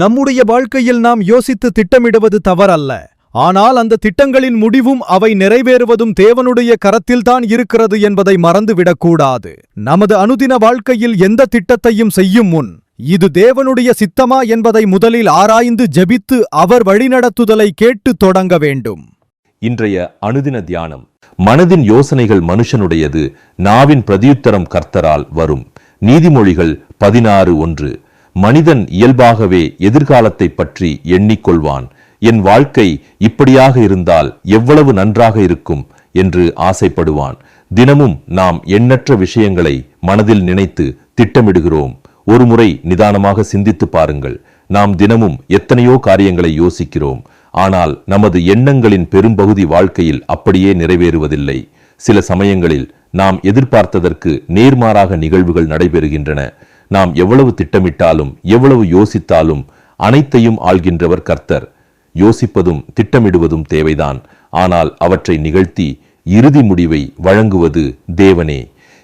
நம்முடைய வாழ்க்கையில் நாம் யோசித்து திட்டமிடுவது தவறல்ல. ஆனால் அந்த திட்டங்களின் முடிவும் அவை நிறைவேறுவதும் தேவனுடைய கரத்தில்தான் இருக்கிறது என்பதை மறந்துவிடக்கூடாது. நமது அனுதின வாழ்க்கையில் எந்த திட்டத்தையும் செய்யும் முன் இது தேவனுடைய சித்தமா என்பதை முதலில் ஆராய்ந்து ஜெபித்து அவர் வழிநடத்துதலை கேட்டு தொடங்க வேண்டும். இன்றைய அனுதின தியானம் மனதின் யோசனைகள் மனுஷனுடையது நாவின் பிரதியுத்தரம் கர்த்தரால் வரும். நீதிமொழிகள் பதினாறு ஒன்று. மனிதன் இயல்பாகவே எதிர்காலத்தை பற்றி எண்ணிக்கொள்வான். என் வாழ்க்கை இப்படியாக இருந்தால் எவ்வளவு நன்றாக இருக்கும் என்று ஆசைப்படுவான். தினமும் நாம் எண்ணற்ற விஷயங்களை மனதில் நினைத்து திட்டமிடுகிறோம். ஒருமுறை நிதானமாக சிந்தித்து பாருங்கள். நாம் தினமும் எத்தனையோ காரியங்களை யோசிக்கிறோம். ஆனால் நமது எண்ணங்களின் பெரும்பகுதி வாழ்க்கையில் அப்படியே நிறைவேறுவதில்லை. சில சமயங்களில் நாம் எதிர்பார்த்ததற்கு நேர்மாறாக நிகழ்வுகள் நடைபெறுகின்றன. நாம் எவ்வளவு திட்டமிட்டாலும் எவ்வளவு யோசித்தாலும் அனைத்தையும் ஆள்கின்றவர் கர்த்தர். யோசிப்பதும் திட்டமிடுவதும் தேவைதான். ஆனால் அவற்றை நிகழ்த்தி இறுதி முடிவை வழங்குவது தேவனே.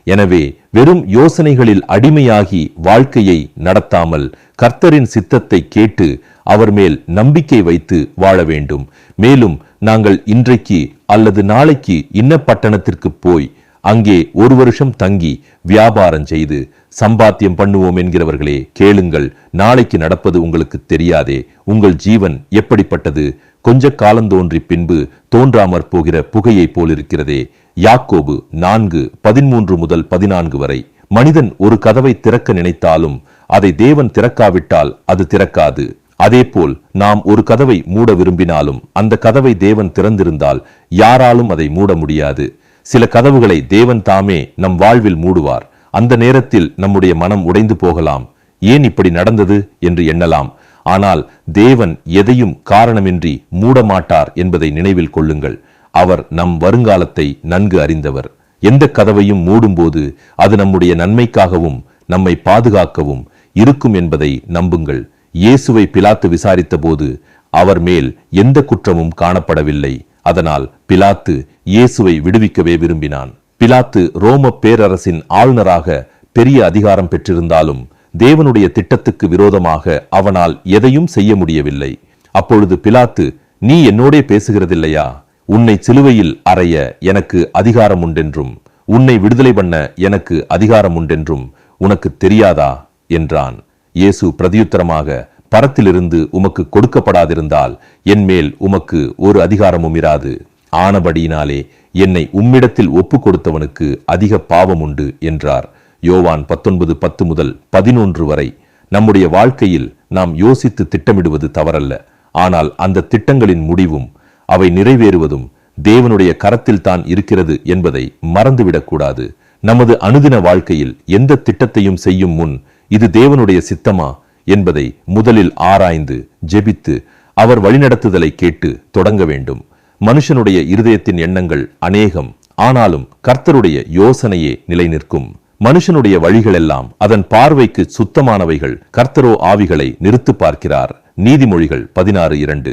எனவே வெறும் யோசனைகளில் அடிமையாகி வாழ்க்கையை நடத்தாமல் கர்த்தரின் சித்தத்தை கேட்டு அவர் மேல் நம்பிக்கை வைத்து வாழ வேண்டும். மேலும் நாங்கள் இன்றைக்கு அல்லது நாளைக்கு இன்ன பட்டணத்திற்கு போய் அங்கே ஒரு வருஷம் தங்கி வியாபாரம் செய்து சம்பாத்தியம் பண்ணுவோம் என்கிறவர்களே கேளுங்கள். நாளைக்கு நடப்பது உங்களுக்கு தெரியாதே. உங்கள் ஜீவன் எப்படிப்பட்டது? கொஞ்ச காலந்தோன்றி பின்பு தோன்றாமற் போகிற புகையைப் போலிருக்கிறதே. யாக்கோபு நான்கு பதிமூன்று முதல் பதினான்கு வரை. மனிதன் ஒரு கதவை திறக்க நினைத்தாலும் அதை தேவன் திறக்காவிட்டால் அது திறக்காது. அதேபோல் நாம் ஒரு கதவை மூட விரும்பினாலும் அந்த கதவை தேவன் திறந்திருந்தால் யாராலும் அதை மூட முடியாது. சில கதவுகளை தேவன் தாமே நம் வாழ்வில் மூடுவார். அந்த நேரத்தில் நம்முடைய மனம் உடைந்து போகலாம். ஏன் இப்படி நடந்தது என்று எண்ணலாம். ஆனால் தேவன் எதையும் காரணமின்றி மூட மாட்டார் என்பதை நினைவில் கொள்ளுங்கள். அவர் நம் வருங்காலத்தை நன்கு அறிந்தவர். எந்த கதவையும் மூடும்போது அது நம்முடைய நன்மைக்காகவும் நம்மை பாதுகாக்கவும் இருக்கும் என்பதை நம்புங்கள். இயேசுவை பிலாத்து விசாரித்த போது அவர் மேல் எந்த குற்றமும் காணப்படவில்லை. அதனால் பிலாத்து இயேசுவை விடுவிக்கவே விரும்பினான். பிலாத்து ரோம பேரரசின் ஆளுநராக பெரிய அதிகாரம் பெற்றிருந்தாலும் தேவனுடைய திட்டத்துக்கு விரோதமாக அவனால் எதையும் செய்ய முடியவில்லை. அப்பொழுது பிலாத்து நீ என்னோடே பேசுகிறதில்லையா? உன்னை சிலுவையில் அறைய எனக்கு அதிகாரம் உண்டென்றும் உன்னை விடுதலை பண்ண எனக்கு அதிகாரம் உண்டென்றும் உனக்கு தெரியாதா? என்றான். இயேசு பிரதியுத்தரமாக பரத்திலிருந்து உமக்கு கொடுக்கப்படாதிருந்தால் என்மேல் உமக்கு ஒரு அதிகாரமும் இராது. ஆனபடியினாலே என்னை உம்மிடத்தில் ஒப்பு கொடுத்தவனுக்கு அதிக பாவம் உண்டு என்றார். யோவான் பத்தொன்பது பத்து முதல் பதினொன்று வரை. நம்முடைய வாழ்க்கையில் நாம் யோசித்து திட்டமிடுவது தவறல்ல. ஆனால் அந்த திட்டங்களின் முடிவும் அவை நிறைவேறுவதும் தேவனுடைய கரத்தில் தான் இருக்கிறது என்பதை மறந்துவிடக்கூடாது. நமது அனுதின வாழ்க்கையில் எந்த திட்டத்தையும் செய்யும் முன் இது தேவனுடைய சித்தமா? என்பதை முதலில் ஆராய்ந்து ஜெபித்து அவர் வழிநடத்துதலை கேட்டு தொடங்க வேண்டும். மனுஷனுடைய இருதயத்தின் எண்ணங்கள் அநேகம் ஆனாலும் கர்த்தருடைய யோசனையே நிலை நிற்கும் மனுஷனுடைய வழிகளெல்லாம் அதன் பார்வைக்கு சுத்தமானவைகள் கர்த்தரோ ஆவிகளை நிறுத்து பார்க்கிறார். நீதிமொழிகள் பதினாறு இரண்டு.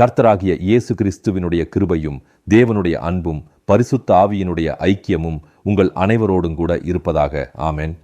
கர்த்தராகிய இயேசு கிறிஸ்துவினுடைய கிருபையும் தேவனுடைய அன்பும் பரிசுத்த ஆவியினுடைய ஐக்கியமும் உங்கள் அனைவரோடும் கூட இருப்பதாக. ஆமென்.